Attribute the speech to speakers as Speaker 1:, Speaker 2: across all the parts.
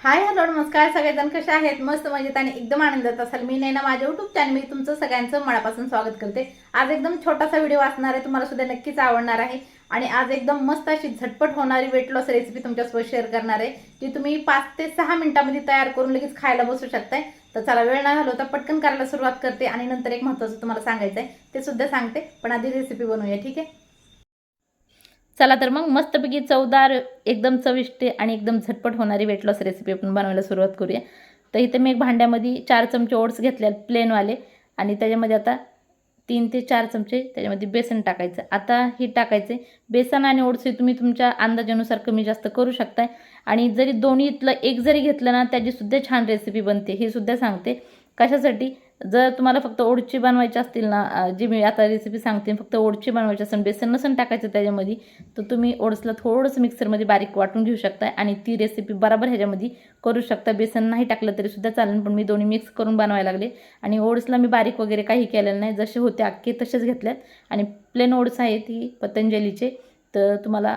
Speaker 1: Hi hello नमस्कार. सगळेजण कसे आहेत? मस्त मजेत आणि एकदम आनंदात असाल. मी नाही ना माझ्या युट्यूब चॅनल मी तुमचं सगळ्यांचं मनापासून स्वागत करते. आज एकदम छोटासा व्हिडिओ असणार आहे. तुम्हाला सुद्धा नक्कीच आवडणार आहे. आणि आज एकदम मस्त अशी झटपट होणारी वेट लॉस रेसिपी तुमच्यासोबत शेअर करणार आहे जी तुम्ही पाच ते सहा मिनिटांमध्ये तयार करून लगेच खायला बसू शकताय. तर चला वेळ नाही घालवता पटकन करायला सुरुवात करते आणि नंतर एक महत्त्वाचं तुम्हाला सांगायचं आहे ते सुद्धा सांगते. पण आधी रेसिपी बनवूया ठीक आहे? चला तर मग मस्तपैकी चवदार एकदम चविष्ट आणि एकदम झटपट होणारी वेट लॉस रेसिपी आपण बनवायला सुरुवात करूया. तर इथे मी एक भांड्यामध्ये चार चमचे ओट्स घेतले आहेत प्लेनवाले आणि त्याच्यामध्ये आता तीन ते चार चमचे त्याच्यामध्ये बेसन टाकायचं. आता हे टाकायचे. बेसन आणि ओट्स हे तुम्ही तुमच्या अंदाजानुसार कमी जास्त करू शकताय. आणि जरी दोन्हीतलं एक जरी घेतलं ना त्याची सुद्धा छान रेसिपी बनते हे सुद्धा सांगते. कशासाठी? जर तुम्हाला फक्त ओढची बनवायची असतील ना जी मी आता रेसिपी सांगते फक्त ओढची बनवायची असेल बेसन नसन टाकायचं त्याच्यामध्ये तर तुम्ही ओडसला थोडंसं मिक्सरमध्ये बारीक वाटून घेऊ शकता आणि ती रेसिपी बराबर ह्याच्यामध्ये करू शकता. बेसन नाही टाकलं तरी सुद्धा चालेल पण मी दोन्ही मिक्स करून बनवायला लागले. आणि ओडसला मी बारीक वगैरे काही केलेलं नाही जसे होते अख्खे तसेच घेतल्यात. आणि प्लेन ओट्स आहे ती पतंजलीचे तर तुम्हाला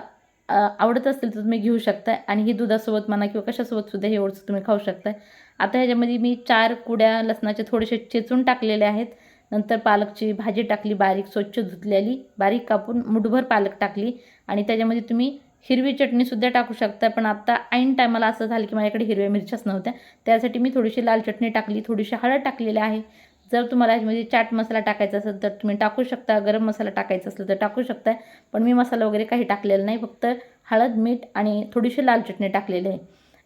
Speaker 1: आवडत असतील तर तुम्ही घेऊ शकता. आणि ही दुधासोबत म्हणा किंवा कशासोबत सुद्धा हे ओट्स तुम्ही खाऊ शकता. आता ह्याच्यामध्ये मी चार कुड्या लसणाचे थोडेसे चेचून टाकलेले आहेत. नंतर पालकची भाजी टाकली बारीक स्वच्छ धुतलेली बारीक कापून मुठभर पालक टाकली आणि त्याच्यामध्ये तुम्ही हिरवी चटणीसुद्धा टाकू शकता. पण आत्ता ऐन टायमाला असं झालं की माझ्याकडे हिरव्या मिरच्याच नव्हत्या. त्यासाठी मी थोडीशी लाल चटणी टाकली थोडीशी हळद टाकलेली आहे. जर तुम्हाला याच्यामध्ये चाट मसाला टाकायचा असेल तर तुम्ही टाकू शकता गरम मसाला टाकायचा असेल तर टाकू शकता. पण मी मसाला वगैरे काही टाकलेला नाही फक्त हळद मीठ आणि थोडीशी लाल चटणी टाकलेली आहे.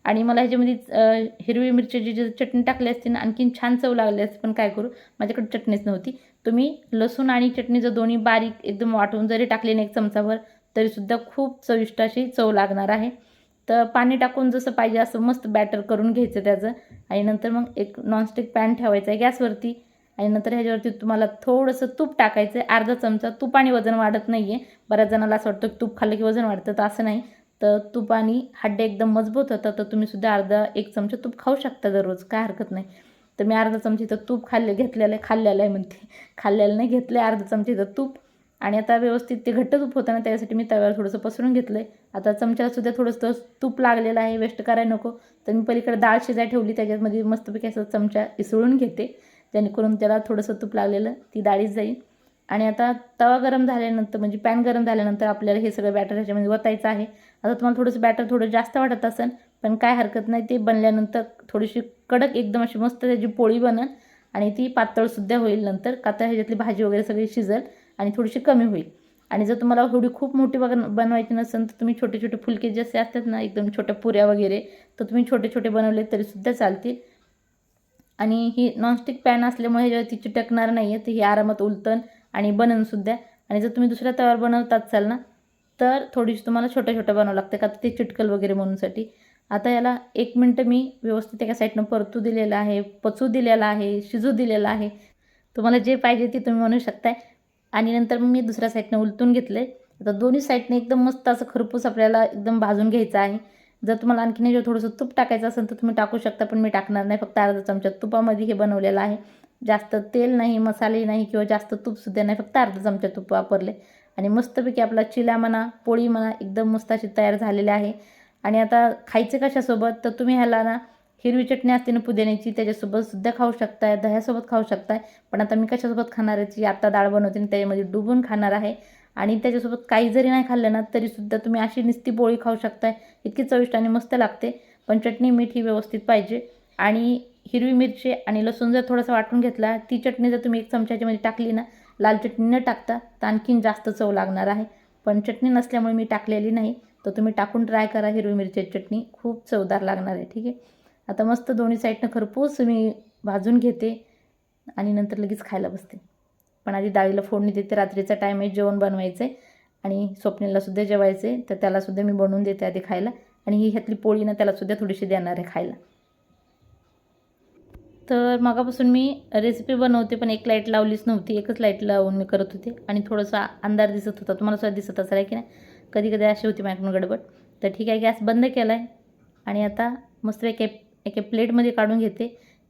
Speaker 1: आणि मला ह्याच्यामध्ये हिरवी मिरची जी चटणी टाकली असते ना आणखीन छान चव लागली असते पण काय करू? माझ्याकडे चटणीच नव्हती. तुम्ही लसूण आणि चटणी जर दोन्ही बारीक एकदम वाटून जरी टाकले ना एक चमचाभर तरीसुद्धा खूप चविष्ट अशी चव लागणार आहे. तर पाणी टाकून जसं पाहिजे असं मस्त बॅटर करून घ्यायचं त्याचं. आणि नंतर मग एक नॉनस्टिक पॅन ठेवायचा आहे गॅसवरती. आणि नंतर ह्याच्यावरती तुम्हाला थोडंसं तूप टाकायचं आहे. अर्धा चमचा तूप आणि वजन वाढत नाही आहे बऱ्याच जणाला असं वाटतं की तूप खाल्लं की वजन वाढतं तर असं नाही. तर तूप आणि हड्डे एकदम मजबूत होतं तर तुम्ही सुद्धा अर्धा एक चमचा तूप खाऊ शकता दररोज काय हरकत नाही. तर मी अर्धा चमचा तर तूप खाल्ले घेतलेलं आहे खाल्लेलं आहे म्हणते. खाल्लेलं नाही घेतलं आहे अर्धा चमचा तर तूप. आणि आता व्यवस्थित ते घट्ट तूप होतं ना त्यासाठी मी तव्यावर थोडंसं पसरून घेतलं आहे आता चमच्याला सुद्धा थोडंसं तूप लागलेलं आहे वेस्ट करायला नको. तर मी पलीकडे डाळ शिजाय ठेवली त्याच्यामध्ये मस्तपैकी असं चमचा इसळून घेते. जेणेकरून त्याला थोडंसं तूप लागलेलं ती डाळीच जाईल. आणि आता तवा गरम झाल्यानंतर म्हणजे पॅन गरम झाल्यानंतर आपल्याला हे सगळं बॅटर ह्याच्यामध्ये वतायचं आहे. आता तुम्हाला थोडंसं बॅटर थोडं जास्त वाटत असेल पण काय हरकत नाही ते बनल्यानंतर थोडीशी कडक एकदम अशी मस्त त्याची पोळी बनल आणि ती पातळसुद्धा होईल नंतर कातर ह्याच्यातली भाजी वगैरे सगळी शिजेल आणि थोडीशी कमी होईल. आणि जर तुम्हाला थोडी खूप मोठी बघ बनवायची नसेल तर तुम्ही छोटे छोटे फुलके जसे असतात ना एकदम छोट्या पुऱ्या वगैरे तर तुम्ही छोटे छोटे बनवले तरीसुद्धा चालतील. आणि ही नॉनस्टिक पॅन असल्यामुळे ह्याच्यावरती चिटकणार नाही आहे तर ही आरामात उलटन आणि बननसुद्धा आणि जर तुम्ही दुसऱ्या तव्यावर बनवतात चाल ना तर थोडीशी तुम्हाला छोट्या छोट्या बनावं लागतं का तर ते चिटकल वगैरे म्हणूनसाठी. आता याला एक मिनटं मी व्यवस्थित एका साईडनं परतू दिलेलं आहे पचू दिलेलं आहे शिजू दिलेलं आहे. तुम्हाला जे पाहिजे ते तुम्ही म्हणू शकताय. आणि नंतर मग मी दुसऱ्या साईडनं उलटून घेतलं आहे आता दोन्ही साईडने एकदम मस्त असं खरपूस आपल्याला एकदम भाजून घ्यायचं आहे. जर तुम्हाला आणखीन याच्यावर थोडंसं तूप टाकायचं असेल तर तुम्ही टाकू शकता पण मी टाकणार नाही. फक्त अर्धा चमचा तुपामध्ये हे बनवलेलं आहे. जास्त तेल नाही मसाले नाही किंवा जास्त तूपसुद्धा नाही फक्त अर्धा चमचा तूप वापरले. आणि मस्तपैकी आपला चिला म्हणा पोळी म्हणा एकदम मस्त अशी तयार झालेली आहे. आणि आता खायचं कशासोबत? तर तुम्ही ह्याला ना हिरवी चटणी असते ना पुदिन्याची त्याच्यासोबत सुद्धा खाऊ शकताय दह्यासोबत खाऊ शकताय. पण आता मी कशासोबत खाणार आहे? ती आता डाळ बनवते आणि त्याच्यामध्ये डुबून खाणार आहे. आणि त्याच्यासोबत काही जरी नाही खाल्लं ना तरीसुद्धा तुम्ही अशी नुसती पोळी खाऊ शकताय. इतकी चविष्ट आणि मस्त लागते. पण चटणी मीठ ही व्यवस्थित पाहिजे. आणि हिरवी मिरची आणि लसूण जर थोडासा वाटून घेतला ती चटणी जर तुम्ही एक चमच्याच्यामध्ये टाकली ना लाल चटणी न टाकता तर आणखीन जास्त चव लागणार आहे. पण चटणी नसल्यामुळे मी टाकलेली नाही तर तुम्ही टाकून ट्राय करा हिरवी मिरची चटणी. खूप चवदार लागणार आहे ठीक आहे? आता मस्त दोन्ही साईडनं खरपूस मी भाजून घेते आणि नंतर लगेच खायला बसते. पण आधी डाळीला फोडणी देते रात्रीचा टाईम आहे जेवण बनवायचं आहे आणि स्वप्नीलासुद्धा जेवायचं आहे तर त्यालासुद्धा मी बनवून देते आधी खायला. आणि ही ह्यातली पोळी ना त्यालासुद्धा थोडीशी देणार आहे खायला. तर मगापासून मी रेसिपी बनवते पण एक लाइट लावलीच नव्हती. एकच लाइट लावून मी करत होते. आणि थोडंसा अंधार दिसत होता. तुम्हाला सुद्धा दिसत असेल आहे की नाही? कधी कधी अशी होती माझ्याकडून गडबड. तर ठीक आहे गॅस बंद केला आहे आणि आता मस्त एक एके प्लेटमध्ये काढून घेते.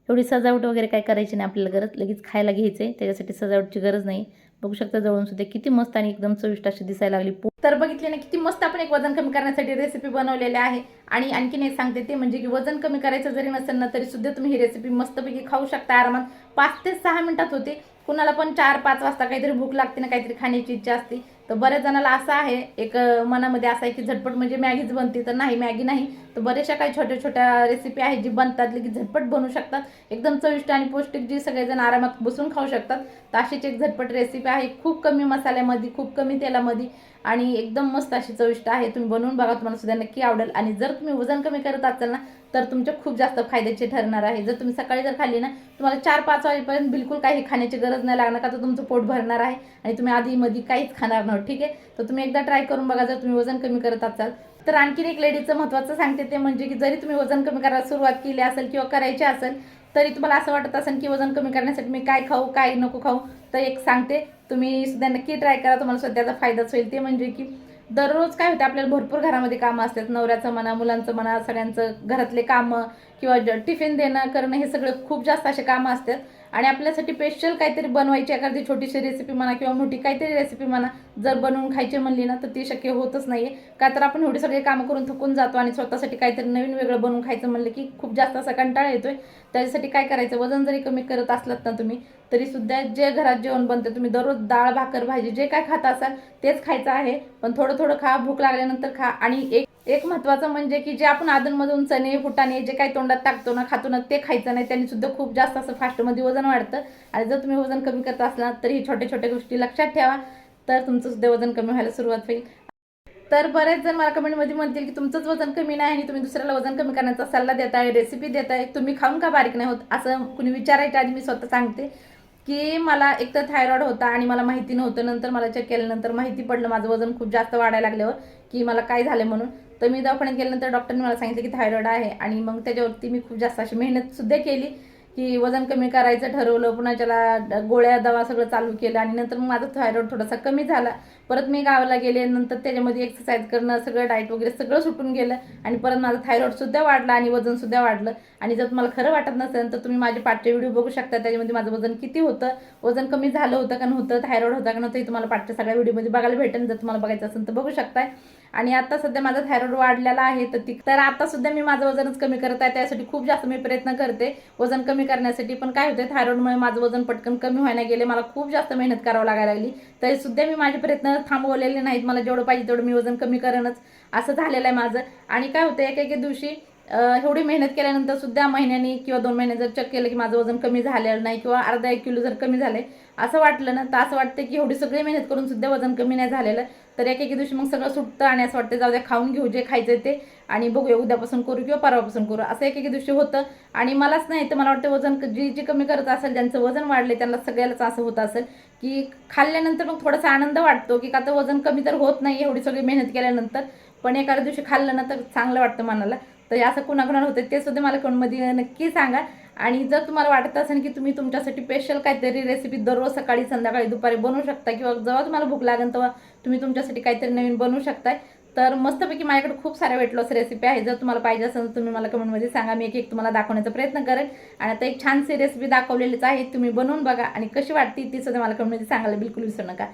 Speaker 1: एवढी सजावट वगैरे काय करायची नाही आपल्याला गरज लगेच खायला घ्यायचं आहे त्याच्यासाठी सजावटची गरज नाही. बघू शकता जवळून सुद्धा किती मस्त आणि एकदम चविष्ट अशी दिसायला लागली. तर बघितले ना किती मस्त आपण एक वजन कमी करण्यासाठी रेसिपी बनवलेली आहे. आणि आणखीन एक सांगते ते म्हणजे की वजन कमी करायचं जरी नसेल ना तरी सुद्धा तुम्ही ही रेसिपी मस्तपैकी खाऊ शकता. आरामात पाच ते सहा मिनिटात होते. कुणाला पण चार पाच वाजता काहीतरी भूक लागते ना काहीतरी खाण्याची इच्छा असते. तर बऱ्याच जणाला असं आहे एक मनामध्ये असं आहे की झटपट म्हणजे मॅगीच बनते तर नाही मॅगी नाही. तर बऱ्याचशा काही छोट्या छोट्या रेसिपी आहेत जी बनतात की झटपट बनवू शकतात. एकदम चविष्ट आणि पौष्टिक जी सगळेजण आरामात बसून खाऊ शकतात तर अशीच एक झटपट रेसिपी आहे. खूप कमी मसाल्यामध्ये खूप कमी तेलामध्ये आणि एकदम मस्त अशी चविष्ट आहे. तुम्ही बनवून बघा तुम्हाला सुद्धा नक्की आवडेल. आणि जर तुम्ही वजन कमी करत असाल ना तर तुमच्या खूप जास्त फायद्याचे ठरणार आहे. जर तुम्ही सकाळी जर खाल्ली ना तुम्हाला चार पाच वाजेपर्यंत बिलकुल काही खाण्याची गरज नाही लागणार का? तर तुमचं पोट भरणार आहे आणि तुम्ही आधी मध्ये काहीच खाणार नाही ठीक आहे? तर तुम्ही एकदा ट्राय करून बघा जर तुम्ही वजन कमी करत असाल. तर आणखीन एक लेडीजचं महत्त्वाचं सांगते ते म्हणजे की जरी तुम्ही वजन कमी करायला सुरुवात केली असेल किंवा करायची असेल तरी तुम्हाला असं वाटत असेल की वजन कमी करण्यासाठी मी काय खाऊ काय नको खाऊ? तर एक सांगते तुम्ही सुद्धा नक्की ट्राय करा. तुम्हाला सध्याचा फायदाच होईल. ते म्हणजे की दररोज काय होते आपल्याला भरपूर घरामध्ये कामं असतात. नवऱ्याचं म्हणा मुलांचं म्हणा सगळ्यांचं घरातले कामं किंवा टिफिन देणं करणं हे सगळं खूप जास्त असे कामं असतात. आणि आपल्यासाठी स्पेशल काहीतरी बनवायची एखादी छोटीशी रेसिपी म्हणा किंवा मोठी काहीतरी रेसिपी म्हणा जर बनवून खायची म्हणली ना तर ती शक्य होतच नाहीये. का तर आपण एवढी सगळे कामं करून थकून जातो आणि स्वतःसाठी काहीतरी नवीन वेगळं बनवून खायचं म्हणलं की खूप जास्त असा कंटाळा येतोय. त्याच्यासाठी काय करायचं? वजन जरी कमी करत असलात ना तुम्ही तरी सुद्धा जे घरात जेवण बनते तुम्ही दररोज डाळ भाकर भाजी जे काय खात असाल तेच खायचं आहे. पण थोडं थोडं खा भूक लागल्यानंतर खा आणि एक एक महत्वाचं म्हणजे की जे आपण अधूनमधून चणे फुटाणे जे काही तोंडात टाकतो ना खातो ना ते खायचं नाही. त्यांनी सुद्धा खूप जास्त असं फास्टमध्ये वजन वाढतं. आणि जर तुम्ही वजन कमी करत असला तर ही छोट्या छोट्या गोष्टी लक्षात ठेवा. तर तुमचं सुद्धा वजन कमी व्हायला सुरुवात होईल. तर बरेच जण मला कमेंटमध्ये म्हणतील की तुमचंच वजन कमी नाही आणि तुम्ही दुसऱ्याला वजन कमी करण्याचा सल्ला देताय रेसिपी देताय. तुम्ही खाऊन का बारीक नाही होत? असं कुणी विचारायच्या आधी मी स्वतः सांगते. की मला एक तर थायरॉइड होता आणि मला माहिती नव्हतं नंतर मला चेक केल्यानंतर माहिती पडलं माझं वजन खूप जास्त वाढायला लागल्यावर की मला काय झालं म्हणून. तर मी दवाखान्यात गेल्यानंतर डॉक्टरने मला सांगितलं की थायरॉइड आहे आणि मग त्याच्यावरती मी खूप जास्त अशी मेहनतसुद्धा केली. की वजन कमी करायचं ठरवलं पुन्हा त्याला गोळ्या दवा सगळं चालू केलं आणि नंतर मग माझा थायरॉइड थोडासा कमी झाला. परत मी गावाला गेले नंतर त्याच्यामध्ये एक्सरसाइज करणं सगळं डाएट वगैरे सगळं सुटून गेलं आणि परत माझं थायरॉईडसुद्धा वाढला वाढलं आणि वजनसुद्धा वाढलं. आणि जर तुम्हाला खरं वाटत नसेल तर तुम्ही माझे पाठचे व्हिडिओ बघू शकता. त्याच्यामध्ये माझं वजन किती होतं वजन कमी झालं होतं का नव्हतं थायरॉइड होता का नव्हतं हे तुम्हाला पाठच्या सगळ्या व्हिडिओमध्ये बघायला भेटेल. जर तुम्हाला बघायचं असेल तर बघू शकताय. आणि आता सध्या माझा थायरॉइड वाढलेला आहे तर ती तर आता सुद्धा मी माझं वजनच कमी करत आहे. त्यासाठी खूप जास्त मी प्रयत्न करते. वजन कमी करण्यासाठी पण काय होते थायरॉइडमुळे माझं वजन पटकन कमी व्हायला गेले मला खूप जास्त मेहनत करावं लागायला लागली. तरी सुद्धा मी माझे प्रयत्न थांबवलेले नाहीत मला जेवढं पाहिजे तेवढं मी वजन कमी करणच असं झालेलं आहे माझं. आणि काय होतं एक एक दिवशी एवढी मेहनत केल्यानंतर सुद्धा महिन्यानी किंवा दोन महिने जर चेक केलं की माझं वजन कमी झालेलं नाही किंवा अर्धा एक किलो जर कमी झालंय असं वाटलं ना तर असं वाटतं की एवढी सगळी मेहनत करून सुद्धा वजन कमी नाही झालेलं. तर एक एक दिवशी मग सगळं सुटतं आणि असं वाटतं जाऊ द्या खाऊन घेऊ जे खायचं ते आणि बघूया उद्यापासून करू किंवा परवापासून करू. असं एक एक दिवशी होतं. आणि मलाच नाही तर मला वाटतं वजन जी जी कमी करत असेल ज्यांचं वजन वाढले त्यांना सगळ्यालाच असं होत असेल की खाल्ल्यानंतर मग थोडासा आनंद वाटतो की का तर वजन कमी तर होत नाही एवढी सगळी मेहनत केल्यानंतर. पण एखाद्या दिवशी खाल्लं ना तर चांगलं वाटतं मनाला. तर हे असं कुणाकुणाला होतं ते सुद्धा मला कमेंटमध्ये नक्की सांगा. आणि जर तुम्हाला वाटत असेल की तुम्ही तुमच्यासाठी स्पेशल काहीतरी रेसिपी दररोज सकाळी संध्याकाळी दुपारी बनवू शकता किंवा जेव्हा तुम्हाला भूक लागेल तेव्हा तुम्ही तुमच्यासाठी काहीतरी नवीन बनवू शकताय तर मस्तपैकी माझ्याकडे खूप साऱ्या वेट लॉस रेसिपी आहे जर तुम्हाला पाहिजे असेल तर तुम्ही मला कमेंटमध्ये सांगा. मी एक एक तुम्हाला दाखवण्याचा प्रयत्न करेन. आणि आता एक छानशी रेसिपी दाखवलेलीच आहे. तुम्ही बनवून बघा. आणि कशी वाटते ती सुद्धा मला कमेंटमध्ये सांगायला बिलकुल विसरू नका.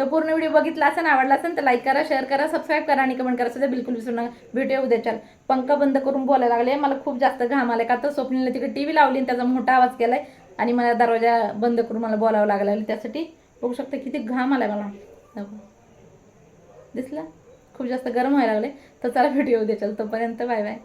Speaker 1: तर पूर्ण व्हिडिओ बघितला असेल आवडला असेल तर लाईक करा शेअर करा सबस्क्राईब करा आणि कमेंट करा. सुद्धा बिलकुल विसरू नका. व्हिडिओ उद्याच्या पंखा बंद करून बोलायला लागले. मला खूप जास्त घाम आले का तर स्वप्नीला तिकडे टी व्ही लावली आणि त्याचा मोठा आवाज केलाय आणि मला दरवाजा बंद करून मला बोलावं लागला. त्यासाठी बघू शकता किती घाम आला मला. दिसला? खूप जास्त गरम व्हायला लागले तर चला व्हिडिओ उद्या तोपर्यंत बाय बाय.